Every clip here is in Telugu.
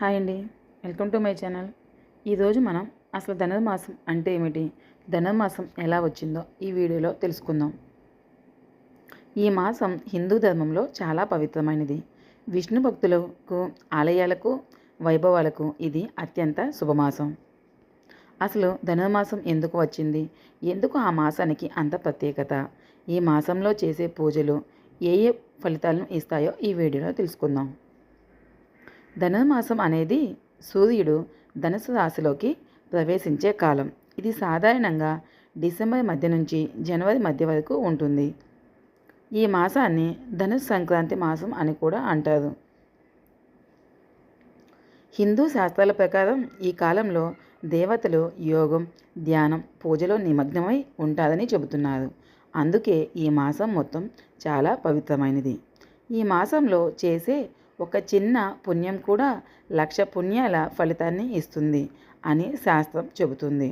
హాయ్ అండి. Welcome to my channel. ఈరోజు మనం అసలు ధనుర్మాసం అంటే ఏమిటి? ధనుర్మాసం ఎలా వచ్చిందో ఈ వీడియోలో తెలుసుకుందాం. ఈ మాసం హిందూ ధర్మంలో చాలా పవిత్రమైనది. విష్ణు భక్తులకు ఆలయాలకు వైభవాలకు ఇది అత్యంత శుభమాసం. అసలు ధనుర్మాసం ఎందుకు వచ్చింది? ఎందుకు ఆ మాసానికి అంత ప్రత్యేకత? ఈ మాసంలో చేసే పూజలు ఏ ఏ ఫలితాలను ఇస్తాయో ఈ వీడియోలో తెలుసుకుందాం. ధనుర్మాసం అనేది సూర్యుడు ధనుసు రాశిలోకి ప్రవేశించే కాలం. ఇది సాధారణంగా డిసెంబర్ మధ్య నుంచి జనవరి మధ్య వరకు ఉంటుంది. ఈ మాసాన్ని ధనుస్ సంక్రాంతి మాసం అని కూడా అంటారు. హిందూ శాస్త్రాల ప్రకారం ఈ కాలంలో దేవతలు యోగం ధ్యానం పూజలో నిమగ్నమై ఉంటారని చెబుతున్నారు. అందుకే ఈ మాసం మొత్తం చాలా పవిత్రమైనది. ఈ మాసంలో చేసే ఒక చిన్న పుణ్యం కూడా లక్ష పుణ్యాల ఫలితాన్ని ఇస్తుంది అని శాస్త్రం చెబుతుంది.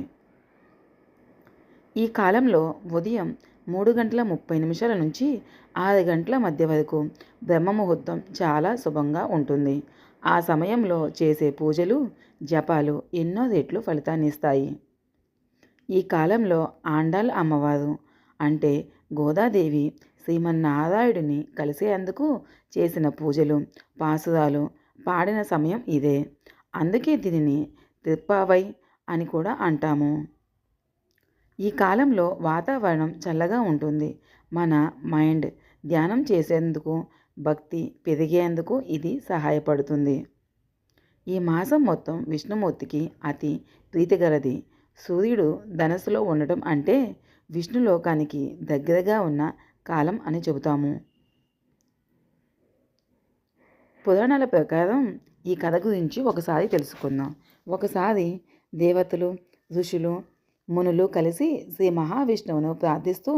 ఈ కాలంలో ఉదయం మూడు గంటల ముప్పై నిమిషాల నుంచి ఆరు గంటల మధ్య వరకు బ్రహ్మ ముహూర్తం చాలా శుభంగా ఉంటుంది. ఆ సమయంలో చేసే పూజలు జపాలు ఎన్నో రెట్లు ఫలితాన్ని ఇస్తాయి. ఈ కాలంలో ఆండాల్ అమ్మవారు అంటే గోదాదేవి శ్రీమన్నారాయుడిని కలిసేందుకు చేసిన పూజలు పాసురాలు పాడిన సమయం ఇదే. అందుకే దీనిని తిప్పావై అని కూడా అంటాము. ఈ కాలంలో వాతావరణం చల్లగా ఉంటుంది. మన మైండ్ ధ్యానం చేసేందుకు భక్తి పెరిగేందుకు ఇది సహాయపడుతుంది. ఈ మాసం మొత్తం విష్ణుమూర్తికి అతి ప్రీతిగలది. సూర్యుడు ధనస్సులో ఉండటం అంటే విష్ణులోకానికి దగ్గరగా ఉన్న కాలం అని చెబుతాము. పురాణాల ప్రకారం ఈ కథ గురించి ఒకసారి తెలుసుకుందాం. ఒకసారి దేవతలు ఋషులు మునులు కలిసి శ్రీ మహావిష్ణువును ప్రార్థిస్తూ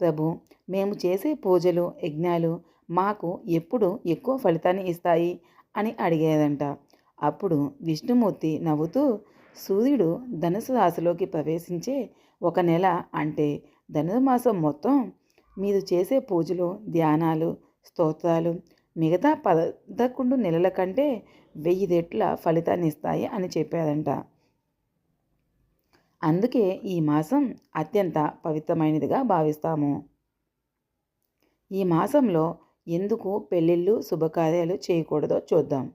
ప్రభు మేము చేసే పూజలు యజ్ఞాలు మాకు ఎప్పుడు ఎక్కువ ఫలితాన్ని ఇస్తాయి అని అడిగారంట. అప్పుడు విష్ణుమూర్తి నవ్వుతూ సూర్యుడు ధనుసు రాశిలోకి ప్రవేశించే ఒక నెల అంటే ధనుర్మాసం మొత్తం మీరు చేసే పూజలు ధ్యానాలు స్తోత్రాలు మిగతా పదకొండు నెలల కంటే వెయ్యి రెట్ల ఫలితాన్ని ఇస్తాయి అని చెప్పారంట. అందుకే ఈ మాసం అత్యంత పవిత్రమైనదిగా భావిస్తాము. ఈ మాసంలో ఎందుకు పెళ్ళిళ్ళు శుభకార్యాలు చేయకూడదో చూద్దాం.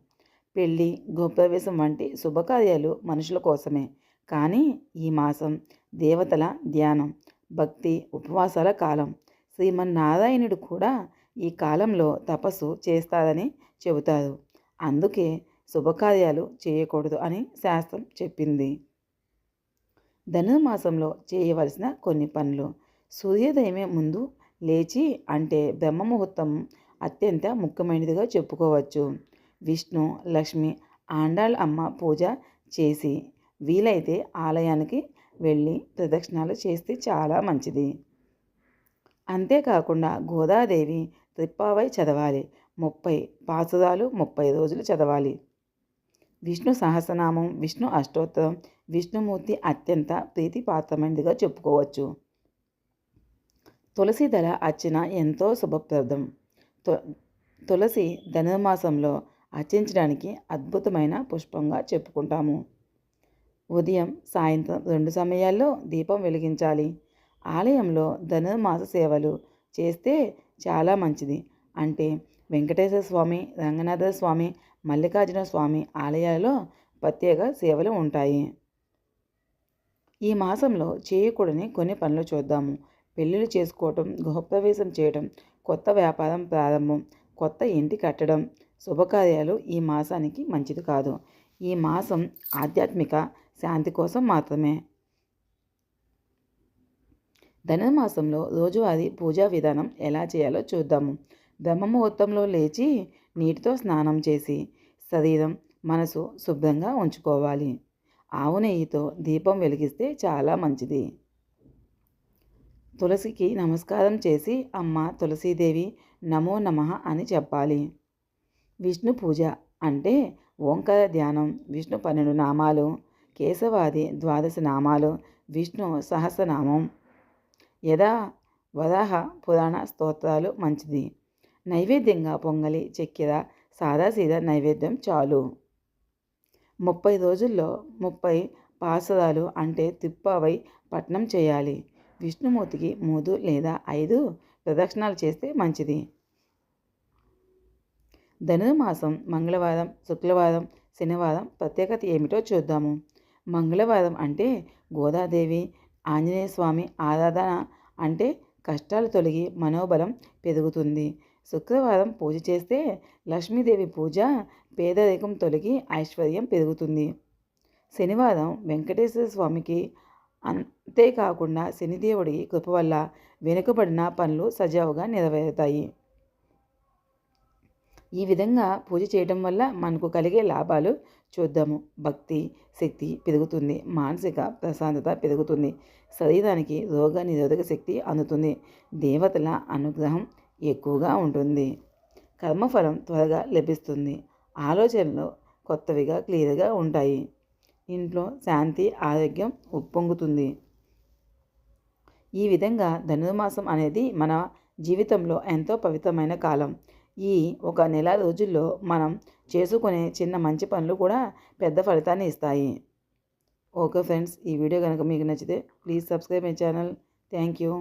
పెళ్ళి గృహప్రవేశం వంటి శుభకార్యాలు మనుషుల కోసమే. కానీ ఈ మాసం దేవతల ధ్యానం భక్తి ఉపవాసాల కాలం శ్రీమన్నారాయణుడు కూడా ఈ కాలంలో తపస్సు చేస్తారని చెబుతారు. అందుకే శుభకార్యాలు చేయకూడదు అని శాస్త్రం చెప్పింది. ధనుర్మాసంలో చేయవలసిన కొన్ని పనులు. సూర్యోదయమే ముందు లేచి అంటే బ్రహ్మ ముహూర్తం అత్యంత ముఖ్యమైనదిగా చెప్పుకోవచ్చు. విష్ణు లక్ష్మి ఆండాళ్ అమ్మ పూజ చేసి వీలైతే ఆలయానికి వెళ్ళి ప్రదక్షిణాలు చేస్తే చాలా మంచిది. అంతేకాకుండా గోదాదేవి త్రిప్పావై చదవాలి. ముప్పై పాసురాలు ముప్పై రోజులు చదవాలి. విష్ణు సహస్రనామం విష్ణు అష్టోత్తరం విష్ణుమూర్తి అత్యంత ప్రీతిపాత్రమైనదిగా చెప్పుకోవచ్చు. తులసి దళ అర్చన ఎంతో శుభప్రదం. తులసి ధనుర్మాసంలో అర్చించడానికి అద్భుతమైన పుష్పంగా చెప్పుకుంటాము. ఉదయం సాయంత్రం రెండు సమయాల్లో దీపం వెలిగించాలి. ఆలయంలో ధనుర్మాస సేవలు చేస్తే చాలా మంచిది. అంటే వెంకటేశ్వర స్వామి రంగనాథ స్వామి మల్లికార్జున స్వామి ఆలయాలలో ప్రత్యేక సేవలు ఉంటాయి. ఈ మాసంలో చేయకూడని కొన్ని పనులు చూద్దాము. పెళ్ళిళ్ళు చేసుకోవటం గృహప్రవేశం చేయడం కొత్త వ్యాపారం ప్రారంభం కొత్త ఇంటి కట్టడం శుభకార్యాలు ఈ మాసానికి మంచిది కాదు. ఈ మాసం ఆధ్యాత్మిక శాంతి కోసం మాత్రమే. ధనుర్మాసంలో రోజువారీ పూజా విధానం ఎలా చేయాలో చూద్దాము. బ్రహ్మముహూర్తంలో లేచి నీటితో స్నానం చేసి శరీరం మనసు శుభ్రంగా ఉంచుకోవాలి. ఆవు నెయ్యితో దీపం వెలిగిస్తే చాలా మంచిది. తులసికి నమస్కారం చేసి అమ్మ తులసీదేవి నమో నమ అని చెప్పాలి. విష్ణు పూజ అంటే ఓంకార ధ్యానం విష్ణు పన్నెండు నామాలు కేశవాది ద్వాదశ నామాలు విష్ణు సహస్రనామం యథా వరాహ పురాణ స్తోత్రాలు మంచిది. నైవేద్యంగా పొంగలి చక్కెర సాదాసీదా నైవేద్యం చాలు. ముప్పై రోజుల్లో ముప్పై పాసరాలు అంటే తిప్పవై పట్నం చేయాలి. విష్ణుమూర్తికి మూడు లేదా ఐదు ప్రదక్షిణాలు చేస్తే మంచిది. ధనుర్మాసం మంగళవారం శుక్రవారం శనివారం ప్రత్యేకత ఏమిటో చూద్దాము. మంగళవారం అంటే గోదాదేవి ఆంజనేయ స్వామి ఆరాధన అంటే కష్టాలు తొలగి మనోబలం పెరుగుతుంది. శుక్రవారం పూజ చేస్తే లక్ష్మీదేవి పూజ పేదరికం తొలగి ఐశ్వర్యం పెరుగుతుంది. శనివారం వెంకటేశ్వర స్వామికి అంతేకాకుండా శనిదేవుడి కృప వల్ల వెనుకబడిన పనులు సజావుగా నెరవేరుతాయి. ఈ విధంగా పూజ చేయడం వల్ల మనకు కలిగే లాభాలు చూద్దాము. భక్తి శక్తి పెరుగుతుంది. మానసిక ప్రశాంతత పెరుగుతుంది. శరీరానికి రోగ నిరోధక శక్తి అందుతుంది. దేవతల అనుగ్రహం ఎక్కువగా ఉంటుంది. కర్మఫలం త్వరగా లభిస్తుంది. ఆలోచనలు కొత్తవిగా క్లియర్గా ఉంటాయి. ఇంట్లో శాంతి ఆరోగ్యం ఉప్పొంగుతుంది. ఈ విధంగా ధనుర్మాసం అనేది మన జీవితంలో ఎంతో పవిత్రమైన కాలం. ఈ ఒక నెల రోజుల్లో మనం చేసుకునే చిన్న మంచి పనులు కూడా పెద్ద ఫలితాన్ని ఇస్తాయి. ఓకే ఫ్రెండ్స్ ఈ వీడియో కనుక మీకు నచ్చితే please subscribe my channel. Thank you.